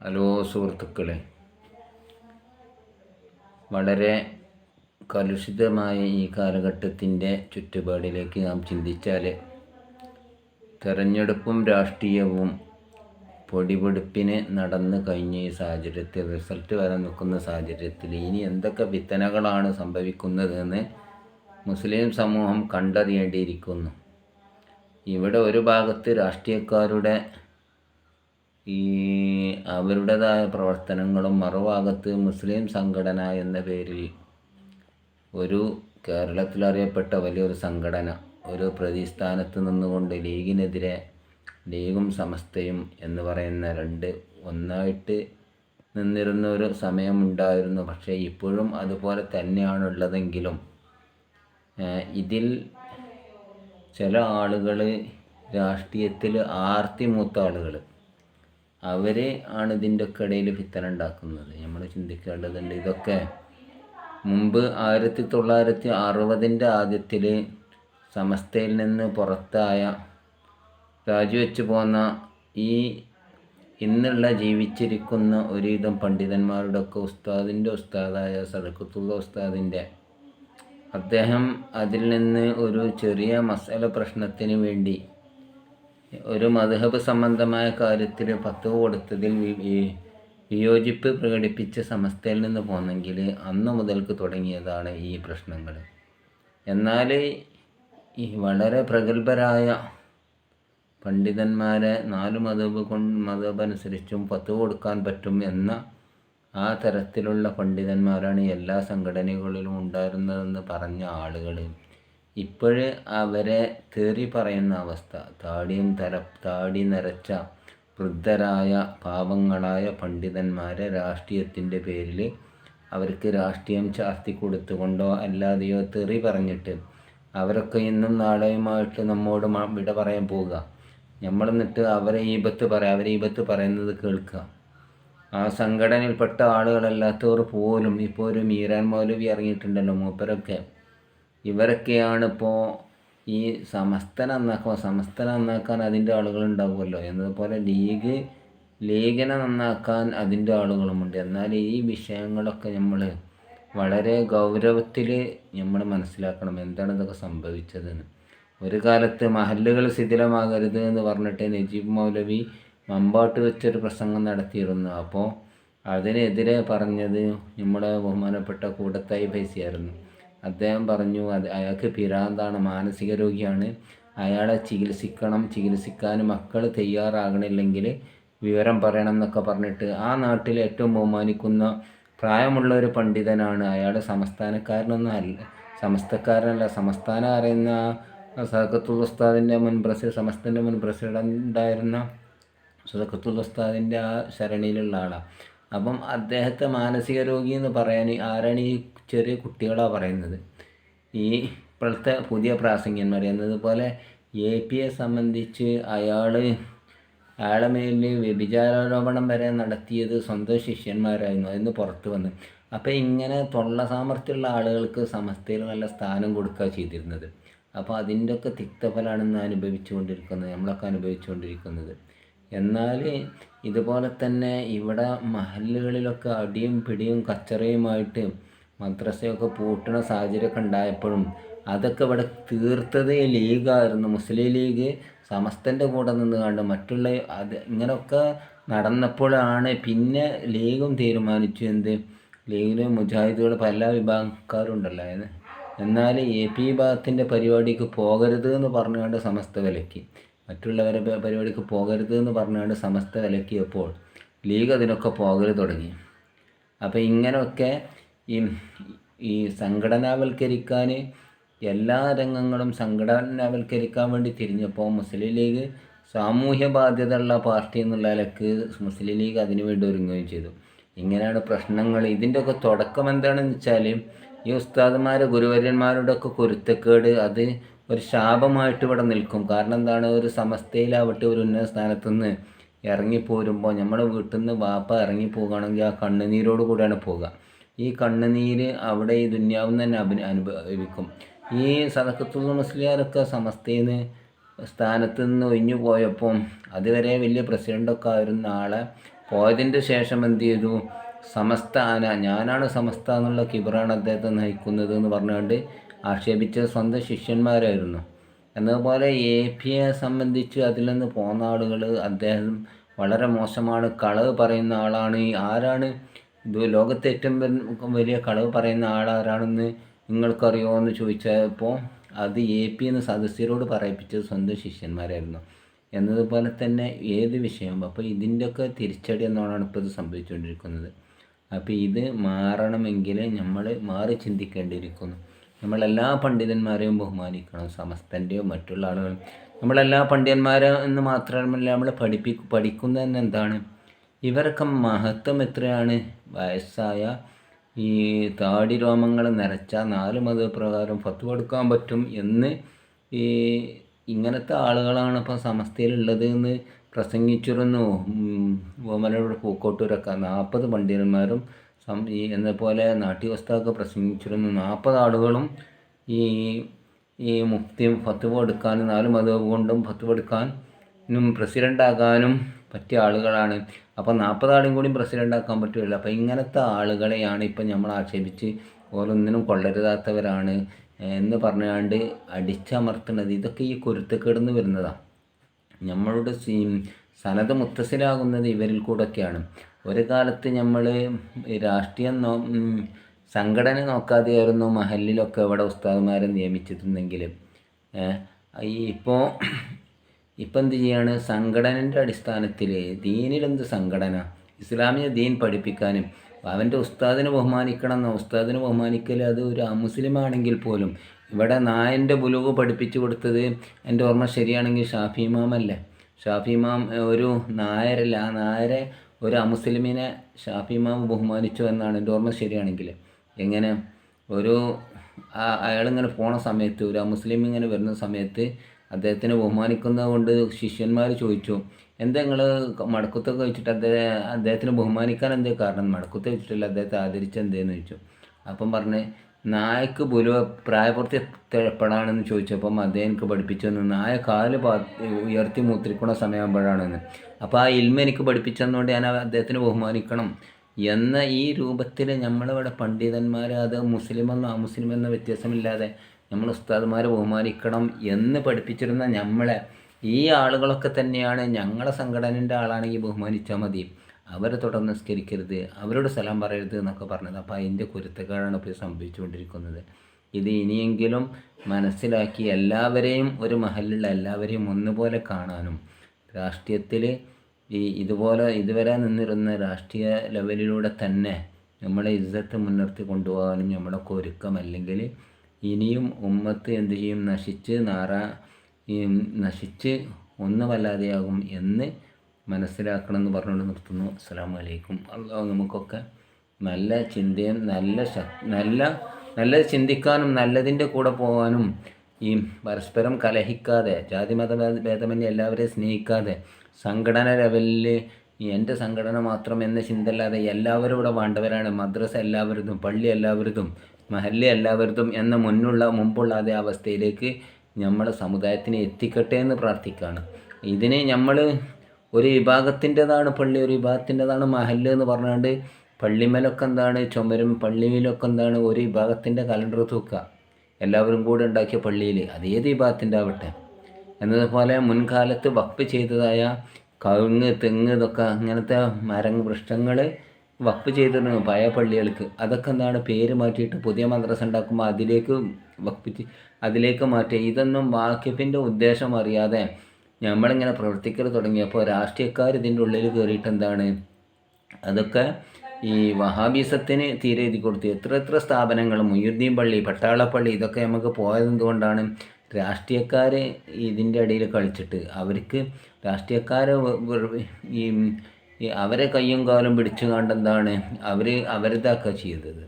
Hello സുഹൃത്തുക്കളെ. വളരെ കലുഷിതമായ ഈ കാലഘട്ടത്തിന്റെ ചുറ്റുപാടിലേക്ക് നാം ചിന്തിച്ചാൽ തെരഞ്ഞെടുപ്പും രാഷ്ട്രീയവും പൊടിപൊടിപ്പിന് നടന്നു കഴിഞ്ഞ ഈ സാഹചര്യത്തിൽ റിസൾട്ട് വരെ നിൽക്കുന്ന സാഹചര്യത്തിൽ ഇനി എന്തൊക്കെ വിത്തനകളാണ് സംഭവിക്കുന്നതെന്ന് മുസ്ലിം സമൂഹം കണ്ടറിയേണ്ടിയിരിക്കുന്നു. ഇവിടെ ഒരു ഭാഗത്ത് രാഷ്ട്രീയക്കാരുടെ ഈ അവരുടേതായ പ്രവർത്തനങ്ങളും മറുഭാഗത്ത് മുസ്ലിം സംഘടന എന്ന പേരിൽ ഒരു കേരളത്തിൽ അറിയപ്പെട്ട വലിയൊരു സംഘടന ഒരു പ്രതിസ്ഥാനത്ത് നിന്നുകൊണ്ട് ലീഗിനെതിരെ ലീഗും സമസ്തയും എന്ന് പറയുന്ന രണ്ട് ഒന്നായിട്ട് നിന്നിരുന്ന ഒരു സമയമുണ്ടായിരുന്നു. പക്ഷേ ഇപ്പോഴും അതുപോലെ തന്നെയാണുള്ളതെങ്കിലും ഇതിൽ ചില ആളുകൾ രാഷ്ട്രീയത്തിൽ ആർത്തി മൂത്ത ആളുകൾ അവർ ആണ് ഇതിന്റെ ഒക്കെ ഇടയിൽ ഫിത്തന ഉണ്ടാക്കുന്നത്. നമ്മൾ ചിന്തിക്കേണ്ടതുണ്ട് ഇതൊക്കെ മുമ്പ് ആയിരത്തി തൊള്ളായിരത്തി അറുപതിന്റെ ആദ്യത്തിൽ സമസ്തയിൽ നിന്ന് പുറത്തായ രാജിവെച്ച് പോന്ന ഈ ഇന്നുള്ള ജീവിച്ചിരിക്കുന്ന ഒരുവിധം പണ്ഡിതന്മാരുടെ ഒക്കെ ഉസ്താദിന്റെ ഉസ്താദായ സദക്കത്തുള്ള ഉസ്താദിന്റെ അദ്ദേഹം അതിൽ നിന്ന് ഒരു ചെറിയ മസാല പ്രശ്നത്തിന് വേണ്ടി ഒരു മധുഹബ് സംബന്ധമായ കാര്യത്തിൽ പത്ത് കൊടുത്തതിൽ വിയോജിപ്പ് പ്രകടിപ്പിച്ച സമസ്തയിൽ നിന്ന് പോന്നെങ്കിൽ അന്ന് മുതൽക്ക് തുടങ്ങിയതാണ് ഈ പ്രശ്നങ്ങൾ. എന്നാൽ ഈ വളരെ പ്രഗത്ഭരായ പണ്ഡിതന്മാരെ നാല് മതബ് കൊണ്ട് മതബനുസരിച്ചും പത്ത് കൊടുക്കാൻ പറ്റും എന്ന ആ തരത്തിലുള്ള പണ്ഡിതന്മാരാണ് എല്ലാ സംഘടനകളിലും ഉണ്ടായിരുന്നതെന്ന് പറഞ്ഞ ആളുകൾ ഇപ്പോഴ് അവരെ തേറി പറയുന്ന അവസ്ഥ. താടിയും തര താടി നിറച്ച വൃദ്ധരായ പാവങ്ങളായ പണ്ഡിതന്മാരെ രാഷ്ട്രീയത്തിന്റെ പേരിൽ അവർക്ക് രാഷ്ട്രീയം ചാർത്തി കൊടുത്തുകൊണ്ടോ അല്ലാതെയോ തെറി പറഞ്ഞിട്ട് അവരൊക്കെ ഇന്നും നാളെയുമായിട്ട് നമ്മോട് വിട പറയാൻ പോവുക. നമ്മൾ എന്നിട്ട് അവരെ ഈപത്ത് പറയാം അവരെ ഈപത്ത് പറയുന്നത് കേൾക്കുക ആ സംഘടനയിൽപ്പെട്ട ആളുകളല്ലാത്തവർ പോലും ഇപ്പോൾ ഒരു മീരാൻ മൗലവി ഇറങ്ങിയിട്ടുണ്ടല്ലോ മൂപ്പരൊക്കെ. ഇവരൊക്കെയാണ് ഇപ്പോൾ ഈ സമസ്ത നന്നാക്കുക സമസ്ത നന്നാക്കാൻ അതിന്റെ ആളുകൾ ഉണ്ടാവുമല്ലോ എന്നതുപോലെ ലീഗ് ലീഗിനെ നന്നാക്കാൻ അതിന്റെ ആളുകളുമുണ്ട്. എന്നാൽ ഈ വിഷയങ്ങളൊക്കെ നമ്മൾ വളരെ ഗൗരവത്തിൽ നമ്മൾ മനസ്സിലാക്കണം എന്താണ് ഇതൊക്കെ സംഭവിച്ചതെന്ന്. ഒരു കാലത്ത് മഹല്ലുകൾ ശിഥിലമാകരുത് എന്ന് പറഞ്ഞിട്ട് നജീബ് മൗലവി മമ്പാട്ട് വെച്ചൊരു പ്രസംഗം നടത്തിയിരുന്നു. അപ്പോൾ അതിനെതിരെ പറഞ്ഞത് നമ്മുടെ ബഹുമാനപ്പെട്ട കൂടത്തായി പൈസയായിരുന്നു അദ്ദേഹം പറഞ്ഞു അത് അയാൾക്ക് പിരാന്താണ് മാനസിക രോഗിയാണ്. അയാളെ ചികിത്സിക്കണം ചികിത്സിക്കാൻ മക്കൾ തയ്യാറാകണില്ലെങ്കിൽ വിവരം പറയണം എന്നൊക്കെ പറഞ്ഞിട്ട് ആ നാട്ടിൽ ഏറ്റവും ബഹുമാനിക്കുന്ന പ്രായമുള്ള ഒരു പണ്ഡിതനാണ് അയാൾ സംസ്ഥാനക്കാരനൊന്നും അല്ല സമസ്തക്കാരനല്ല. സംസ്ഥാനം അറിയുന്ന സദക്കത്തുൽ ഉസ്താദിന്റെ മുൻ പ്രസിഡന്റ് സമസ്തന്റെ മുൻ പ്രസിഡന്റായിരുന്ന ഉണ്ടായിരുന്ന ഉസ്താദിന്റെ ആ ശരണിയിലുള്ള ആളാണ് അപ്പം അദ്ദേഹത്തെ മാനസിക രോഗി എന്ന് പറയാൻ ആരാണ് ഈ ചെറിയ കുട്ടികളാണ് പറയുന്നത്? ഈ ഇപ്പോഴത്തെ പുതിയ പ്രാസംഗ്യന്മാർ എന്നതുപോലെ എ പിയെ സംബന്ധിച്ച് അയാൾ അയാളെ മേലിൽ വ്യഭിചാരോപണം വരെ നടത്തിയത് സ്വന്തം ശിഷ്യന്മാരായിരുന്നു. അതിന് പുറത്ത് വന്ന്. അപ്പോൾ ഇങ്ങനെ തൊള്ള സാമർഥ്യമുള്ള ആളുകൾക്ക് സമസ്തയിൽ നല്ല സ്ഥാനം കൊടുക്കുക ചെയ്തിരുന്നത്. അപ്പോൾ അതിന്റെയൊക്കെ ഒക്കെ തിക്തഫലമാണ് അനുഭവിച്ചുകൊണ്ടിരിക്കുന്നത് നമ്മളൊക്കെ അനുഭവിച്ചുകൊണ്ടിരിക്കുന്നത്. എന്നാൽ ഇതുപോലെ തന്നെ ഇവിടെ മഹല്ലുകളിലൊക്കെ അടിയും പിടിയും കച്ചറയുമായിട്ട് മദ്രസയൊക്കെ പൂട്ടണ സാഹചര്യമൊക്കെ ഉണ്ടായപ്പോഴും അതൊക്കെ ഇവിടെ തീർത്തത് ലീഗായിരുന്നു. മുസ്ലിം ലീഗ് സമസ്തന്റെ കൂടെ നിന്ന് കണ്ട് മറ്റുള്ള അത് ഇങ്ങനെയൊക്കെ നടന്നപ്പോഴാണ് പിന്നെ ലീഗും തീരുമാനിച്ചു. എന്ത്? ലീഗിന് മുജാഹിദുകൾ പല വിഭാഗക്കാരും ഉണ്ടല്ലോ. അതായത് എന്നാൽ എ പി ഭാഗത്തിന്റെ പരിപാടിക്ക് പോകരുത് എന്ന് പറഞ്ഞുകൊണ്ട് സമസ്ത വിലക്കി. മറ്റുള്ളവരെ പരിപാടിക്ക് പോകരുത് എന്ന് പറഞ്ഞുകൊണ്ട് സമസ്ത വിലക്കിയപ്പോൾ ലീഗ് അതിനൊക്കെ പോകൽ തുടങ്ങി. അപ്പോൾ ഇങ്ങനെയൊക്കെ ഈ ഈ സംഘടനാവൽക്കരിക്കാൻ എല്ലാ രംഗങ്ങളും സംഘടനാവൽക്കരിക്കാൻ വേണ്ടി തിരിഞ്ഞപ്പോൾ മുസ്ലിം ലീഗ് സാമൂഹ്യ ബാധ്യതയുള്ള പാർട്ടി എന്നുള്ള നിലയ്ക്ക് മുസ്ലിം ലീഗ് അതിനു വേണ്ടി ഒരുങ്ങുകയും ചെയ്തു. ഇങ്ങനെയാണ് പ്രശ്നങ്ങൾ. ഇതിന്റെയൊക്കെ തുടക്കം എന്താണെന്ന് വെച്ചാൽ ഈ ഉസ്താദന്മാരെ ഗുരുവര്യന്മാരുടെ ഒക്കെ കുരുത്തക്കേട് അത് ഒരു ശാപമായിട്ട് ഇവിടെ നിൽക്കും. കാരണം എന്താണ്? ഒരു സമസ്തയിലാവട്ടെ ഒരു ഉന്നത സ്ഥാനത്ത് നിന്ന് ഇറങ്ങിപ്പോരുമ്പോൾ നമ്മുടെ വീട്ടിൽ നിന്ന് വാപ്പ ഇറങ്ങി പോകുകയാണെങ്കിൽ ആ കണ്ണുനീരോട് കൂടിയാണ് പോവുക. ഈ കണ്ണുനീര് അവിടെ ഈ ദുന്യാവും തന്നെ അഭിന അനുഭവിക്കും. ഈ സദക്കത്തുള്ള മുസ്ലിയാരൊക്കെ സമസ്തയിൽ നിന്ന് സ്ഥാനത്ത് നിന്ന് ഒഴിഞ്ഞു പോയപ്പം അതുവരെ വലിയ പ്രസിഡന്റൊക്കെ ആയിരുന്ന ആളെ പോയതിന്റെ ശേഷം എന്ത് ചെയ്തു? സമസ്ത ആന ഞാനാണ് സമസ്ത എന്നുള്ള കിബറാണ് അദ്ദേഹത്തെ നയിക്കുന്നത് എന്ന് പറഞ്ഞുകൊണ്ട് ആക്ഷേപിച്ച സ്വന്തം ശിഷ്യന്മാരായിരുന്നു. എന്നതുപോലെ എ പിയെ സംബന്ധിച്ച് അതിൽ നിന്ന് പോന്ന ആളുകൾ അദ്ദേഹം വളരെ മോശമാണ് കളവ് പറയുന്ന ആളാണ്. ആരാണ് ഇത് ലോകത്തെ ഏറ്റവും വലിയ കളവ് പറയുന്ന ആളാരാണെന്ന് നിങ്ങൾക്കറിയോ എന്ന് ചോദിച്ചപ്പോൾ അത് എ പി എന്ന് സദസ്യരോട് പറയിപ്പിച്ചത് സ്വന്തം ശിഷ്യന്മാരായിരുന്നു. എന്നതുപോലെ തന്നെ ഏത് വിഷയം അപ്പോൾ ഇതിന്റെയൊക്കെ തിരിച്ചടി എന്നോടാണ് ഇപ്പോൾ ഇത് സംഭവിച്ചുകൊണ്ടിരിക്കുന്നത്. അപ്പോൾ ഇത് മാറണമെങ്കിൽ നമ്മൾ മാറി ചിന്തിക്കേണ്ടിയിരിക്കുന്നു. നമ്മളെല്ലാ പണ്ഡിതന്മാരെയും ബഹുമാനിക്കണം സമസ്തന്റെയും മറ്റുള്ള ആളുകൾ. നമ്മളെല്ലാ പണ്ഡിതന്മാരെ എന്ന് മാത്രമല്ല നമ്മൾ പഠിപ്പി പഠിക്കുന്നത് എന്താണ്? ഇവരൊക്കെ മഹത്വം എത്രയാണ്? വയസ്സായ ഈ താടി രോമങ്ങൾ നിറച്ച നാല് മത പ്രകാരം ഫത്ത് കൊടുക്കാൻ പറ്റും എന്ന് ഈ ഇങ്ങനത്തെ ആളുകളാണ് ഇപ്പോൾ സമസ്തയിലുള്ളത് എന്ന് പ്രസംഗിച്ചിരുന്നു. ഓമനോട് പൂക്കോട്ടൂരൊക്കെ നാൽപ്പത് പണ്ഡിതന്മാരും സം ഈ എന്നപോലെ നാട്യവസ്ഥയൊക്കെ പ്രസംഗിച്ചിരുന്നു. നാൽപ്പത് ആളുകളും ഈ ഈ മുക്തി ഫത്തുവ എടുക്കാനും നാല് മതവും കൊണ്ടും ഫത്തുവ എടുക്കാനും പ്രസിഡന്റാകാനും പറ്റിയ ആളുകളാണ്. അപ്പോൾ നാൽപ്പത് ആളും കൂടി പ്രസിഡന്റ് ആക്കാൻ പറ്റില്ല അപ്പോൾ ഇങ്ങനത്തെ ആളുകളെയാണ് ഇപ്പം നമ്മൾ ആക്ഷേപിച്ച് ഓരോന്നിനും കൊള്ളരുതാത്തവരാണ് എന്ന് പറഞ്ഞുകൊണ്ട് അടിച്ചമർത്തുന്നത്. ഇതൊക്കെ ഈ കുരുത്തക്കേടുന്ന് വരുന്നതാണ് നമ്മളുടെ സനത് മുത്തസിലാകുന്നത് ഇവരിൽ കൂടെയൊക്കെയാണ്. ഒരു കാലത്ത് നമ്മൾ രാഷ്ട്രീയം നോ സംഘടന നോക്കാതെയായിരുന്നു മഹലിലൊക്കെ ഇവിടെ ഉസ്താദുമാരെ നിയമിച്ചിരുന്നെങ്കിൽ ഈ ഇപ്പോൾ ഇപ്പം എന്ത് ചെയ്യാണ്? സംഘടനന്റെ അടിസ്ഥാനത്തിൽ ദീനിലെന്ത് സംഘടന? ഇസ്ലാമിക ദീൻ പഠിപ്പിക്കാനും അവന്റെ ഉസ്താദിനെ ബഹുമാനിക്കണം എന്ന ഉസ്താദിനെ ബഹുമാനിക്കൽ അത് ഒരു അമുസ്ലിം ആണെങ്കിൽ പോലും ഇവിടെ നായന്റെ ബുലുവ് പഠിപ്പിച്ചു കൊടുത്തത് എന്റെ ഓർമ്മ ശരിയാണെങ്കിൽ ഷാഫി ഇമാമല്ലേ? ഷാഫി ഇമാം ഒരു നായരല്ല ആ നായരെ ഒരു അമുസ്ലിമിനെ ഷാഫി ഇമാം ബഹുമാനിച്ചു എന്നാണ് എന്റെ ഓർമ്മ ശരിയാണെങ്കിൽ. എങ്ങനെ? ഒരു അയാളിങ്ങനെ പോണ സമയത്ത് ഒരു അമുസ്ലിം ഇങ്ങനെ വരുന്ന സമയത്ത് അദ്ദേഹത്തിനെ ബഹുമാനിക്കുന്നത് കൊണ്ട് ശിഷ്യന്മാർ ചോദിച്ചു എന്താ നിങ്ങൾ മടക്കത്തൊക്കെ വെച്ചിട്ട് അദ്ദേഹം അദ്ദേഹത്തിനെ ബഹുമാനിക്കാൻ എന്തേ കാരണം? മടക്കത്തെ വെച്ചിട്ടില്ല അദ്ദേഹത്തെ ആദരിച്ച എന്തേന്ന് ചോദിച്ചു. അപ്പം പറഞ്ഞ് നായക്ക് ബുലു പ്രായപൂർത്തി എപ്പോഴാണെന്ന് ചോദിച്ചപ്പം അദ്ദേഹം എനിക്ക് പഠിപ്പിച്ചു തന്നു. നായ കാൽ ഉയർത്തി മൂത്രിക്കുന്ന സമയമാകുമ്പോഴാണെന്ന്. അപ്പോൾ ആ ഇൽമ എനിക്ക് പഠിപ്പിച്ചതുകൊണ്ട് ഞാൻ അദ്ദേഹത്തിന് ബഹുമാനിക്കണം എന്ന ഈ രൂപത്തിൽ നമ്മളിവിടെ പണ്ഡിതന്മാർ അത് മുസ്ലിമെന്നോ അമുസ്ലിം എന്ന വ്യത്യാസമില്ലാതെ നമ്മൾ ഉസ്താദ്മാരെ ബഹുമാനിക്കണം എന്ന് പഠിപ്പിച്ചിരുന്ന നമ്മളെ ഈ ആളുകളൊക്കെ തന്നെയാണ് ഞങ്ങളെ സംഘടനന്റെ ആളാണെങ്കിൽ ബഹുമാനിച്ചാൽ മതി. അവരെ തുടർന്ന് നിസ്കരിക്കരുത് അവരോട് സലാം പറയരുത് എന്നൊക്കെ പറഞ്ഞത്. അപ്പോൾ അതിന്റെ കുരുത്തക്കാരാണ് ഇപ്പോൾ സംഭവിച്ചുകൊണ്ടിരിക്കുന്നത്. ഇത് ഇനിയെങ്കിലും മനസ്സിലാക്കി എല്ലാവരെയും ഒരു മഹലിലുള്ള എല്ലാവരെയും ഒന്നുപോലെ കാണാനും രാഷ്ട്രീയത്തിൽ ഈ ഇതുപോലെ ഇതുവരെ നിന്നിരുന്ന രാഷ്ട്രീയ ലെവലിലൂടെ തന്നെ നമ്മളെ ഇജ്ജത്ത് മുൻനിർത്തി കൊണ്ടുപോകാനും നമ്മളൊക്കെ ഒരുക്കം. അല്ലെങ്കിൽ ഇനിയും ഉമ്മത്ത് എന്തു ചെയ്യും? നശിച്ച് നാറാ നശിച്ച് ഒന്നുമല്ലാതെയാകും എന്ന് മനസ്സിലാക്കണമെന്ന് പറഞ്ഞുകൊണ്ട് നിർത്തുന്നു. അസ്സാം വലൈക്കും അള്ളാഹു നമുക്കൊക്കെ നല്ല ചിന്തയും നല്ല നല്ല നല്ലത് ചിന്തിക്കാനും നല്ലതിന്റെ കൂടെ പോകാനും ഈ പരസ്പരം കലഹിക്കാതെ ജാതി മത ഭേദമന്യെ എല്ലാവരെയും സ്നേഹിക്കാതെ സംഘടന ലെവലിൽ എന്റെ സംഘടന മാത്രം എന്ന ചിന്തല്ലാതെ എല്ലാവരും ഇവിടെ വേണ്ടവരാണ്. മദ്രസ എല്ലാവരുതും പള്ളി എല്ലാവരുതും മഹല്ല് എല്ലാവരുതും എന്ന മുന്നുള്ള മുമ്പുള്ള അതേ അവസ്ഥയിലേക്ക് നമ്മളെ സമുദായത്തിനെ എത്തിക്കട്ടെ എന്ന് പ്രാർത്ഥിക്കുകയാണ്. ഇതിനെ നമ്മൾ ഒരു വിഭാഗത്തിന്റെതാണ് പള്ളി ഒരു വിഭാഗത്തിന്റെതാണ് മഹല്ല് എന്ന് പറഞ്ഞുകൊണ്ട് പള്ളിമേലൊക്കെ എന്താണ് ചുമരും പള്ളിയിലൊക്കെ എന്താണ് ഒരു വിഭാഗത്തിന്റെ കലണ്ടർ തൂക്കുക. എല്ലാവരും കൂടെ ഉണ്ടാക്കിയ പള്ളിയിൽ അത് ഏത് വിഭാഗത്തിന്റെ ആവട്ടെ. എന്നതുപോലെ മുൻകാലത്ത് വക്ഫ് ചെയ്തതായ കവുങ്ങ് തെങ്ങ് ഇതൊക്കെ അങ്ങനത്തെ മരങ്ങ് വൃക്ഷങ്ങൾ വക്ഫ് ചെയ്തിരുന്നു പഴയ പള്ളികൾക്ക്. അതൊക്കെ എന്താണ് പേര് മാറ്റിയിട്ട് പുതിയ മദ്രസ ഉണ്ടാക്കുമ്പോൾ അതിലേക്ക് വക്ഫ് അതിലേക്ക് മാറ്റി ഇതൊന്നും വാക്യത്തിന്റെ ഉദ്ദേശം അറിയാതെ നമ്മളിങ്ങനെ പ്രവർത്തിക്കൽ തുടങ്ങിയപ്പോൾ രാഷ്ട്രീയക്കാർ ഇതിന്റെ ഉള്ളിൽ കയറിയിട്ട് എന്താണ്? അതൊക്കെ ഈ വഹാബീസത്തിന് തീരെ എഴുതി കൊടുത്തു. എത്ര എത്ര സ്ഥാപനങ്ങൾ മുയ്യുദ്ദീൻ പള്ളി പട്ടാളപ്പള്ളി ഇതൊക്കെ നമുക്ക് പോയത് എന്തുകൊണ്ടാണ്? രാഷ്ട്രീയക്കാർ ഇതിന്റെ ഇടയിൽ കളിച്ചിട്ട് അവർക്ക് രാഷ്ട്രീയക്കാർ ഈ അവരെ കയ്യും കാലും പിടിച്ചു കണ്ട് എന്താണ് അവർ അവരിതാക്കുക ചെയ്തത്.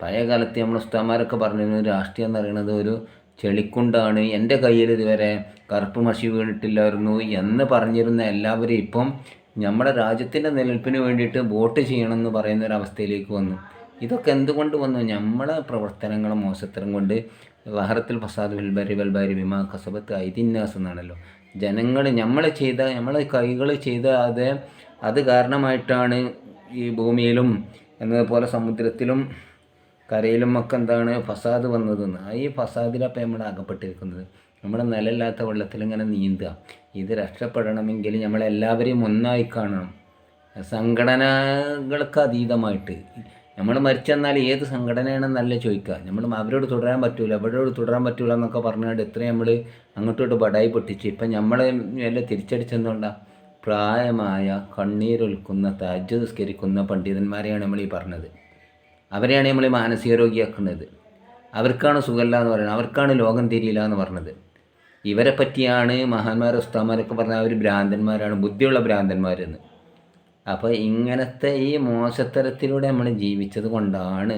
പഴയ കാലത്ത് നമ്മൾ ഉസ്താമാരൊക്കെ പറഞ്ഞിരുന്നു രാഷ്ട്രീയം എന്ന് പറയുന്നത് ഒരു ചെളിക്കുണ്ടാണ്. എന്റെ കയ്യിൽ ഇതുവരെ കറുപ്പ് മഷി വീണിട്ടില്ലായിരുന്നു എന്ന് പറഞ്ഞിരുന്ന എല്ലാവരും ഇപ്പം നമ്മുടെ രാജ്യത്തിന്റെ നിലനിൽപ്പിന് വേണ്ടിയിട്ട് വോട്ട് ചെയ്യണമെന്ന് പറയുന്ന ഒരു അവസ്ഥയിലേക്ക് വന്നു. ഇതൊക്കെ എന്തുകൊണ്ട് വന്നു? നമ്മളെ പ്രവർത്തനങ്ങളും മോശത്തരം കൊണ്ട് വഹറത്തിൽ ഫസാദ് വിൽബാരി വൽബാരി വിമാ കസബത്ത് ഐതിന്യാസ് എന്നാണല്ലോ. ജനങ്ങൾ നമ്മൾ ചെയ്ത നമ്മൾ കൈകൾ ചെയ്ത അത് അത് കാരണമായിട്ടാണ് ഈ ഭൂമിയിലും എന്നതുപോലെ സമുദ്രത്തിലും കരയിലും ഒക്കെ എന്താണ് ഫസാദ് വന്നതെന്ന്. ഈ ഫസാദിലപ്പം നമ്മൾ അകപ്പെട്ടിരിക്കുന്നത്. നമ്മൾ നിലയില്ലാത്ത വെള്ളത്തിൽ ഇങ്ങനെ നീന്തുക. ഇത് രക്ഷപ്പെടണമെങ്കിൽ നമ്മളെല്ലാവരെയും ഒന്നായി കാണണം. സംഘടനകൾക്ക് അതീതമായിട്ട്. നമ്മൾ മരിച്ചെന്നാൽ ഏത് സംഘടനയാണെന്നല്ല ചോദിക്കുക. നമ്മൾ അവരോട് തുടരാൻ പറ്റൂല അവരോട് തുടരാൻ പറ്റൂല എന്നൊക്കെ പറഞ്ഞുകൊണ്ട് ഇത്രയും നമ്മൾ അങ്ങോട്ടോട്ട് ബടായി പൊട്ടിച്ച്. ഇപ്പം നമ്മളെ എല്ലാം തിരിച്ചടിച്ചെന്നുള്ള പ്രായമായ കണ്ണീരൊൽക്കുന്ന താജ്യ നിസ്കരിക്കുന്ന പണ്ഡിതന്മാരെയാണ് നമ്മൾ ഈ പറഞ്ഞത്. അവരെയാണ് നമ്മൾ മാനസിക രോഗിയാക്കുന്നത് അവർക്കാണ് സുഖമില്ല എന്ന് പറയുന്നത്. അവർക്കാണ് ലോകം തിരിയില്ല എന്ന് പറഞ്ഞത്. ഇവരെ പറ്റിയാണ് മഹാന്മാർ ഉസ്താമാരൊക്കെ പറഞ്ഞ അവർ ഭ്രാന്തന്മാരാണ്. ബുദ്ധിയുള്ള ഭ്രാന്തന്മാരെന്ന്. അപ്പോൾ ഇങ്ങനത്തെ ഈ മോശത്തരത്തിലൂടെ നമ്മൾ ജീവിച്ചത് കൊണ്ടാണ്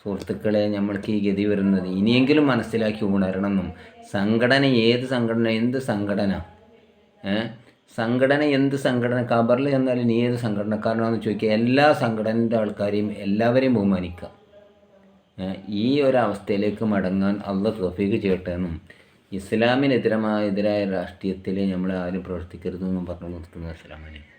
സുഹൃത്തുക്കളെ നമ്മൾക്ക് ഈ ഗതി വരുന്നത്. ഇനിയെങ്കിലും മനസ്സിലാക്കി ഉണരണമെന്നും സംഘടന ഏത് സംഘടന എന്ത് സംഘടന സംഘടന എന്ത് സംഘടന? കബറിൽ എന്നാൽ നീ ഏത് സംഘടനക്കാരനാണെന്ന് ചോദിക്കുക. എല്ലാ സംഘടനന്റെ ആൾക്കാരെയും എല്ലാവരെയും ബഹുമാനിക്കുക. ഈ ഒരു അവസ്ഥയിലേക്ക് മടങ്ങാൻ അള്ള തോഫീക്ക് ചെയ്യട്ടെ ഇസ്ലാമിനെതിരമായ എതിരായ രാഷ്ട്രീയത്തിൽ നമ്മൾ ആരും പ്രവർത്തിക്കരുതെന്നും പറഞ്ഞു നിർത്തുന്നു. അസ്സലാമലൈക്കും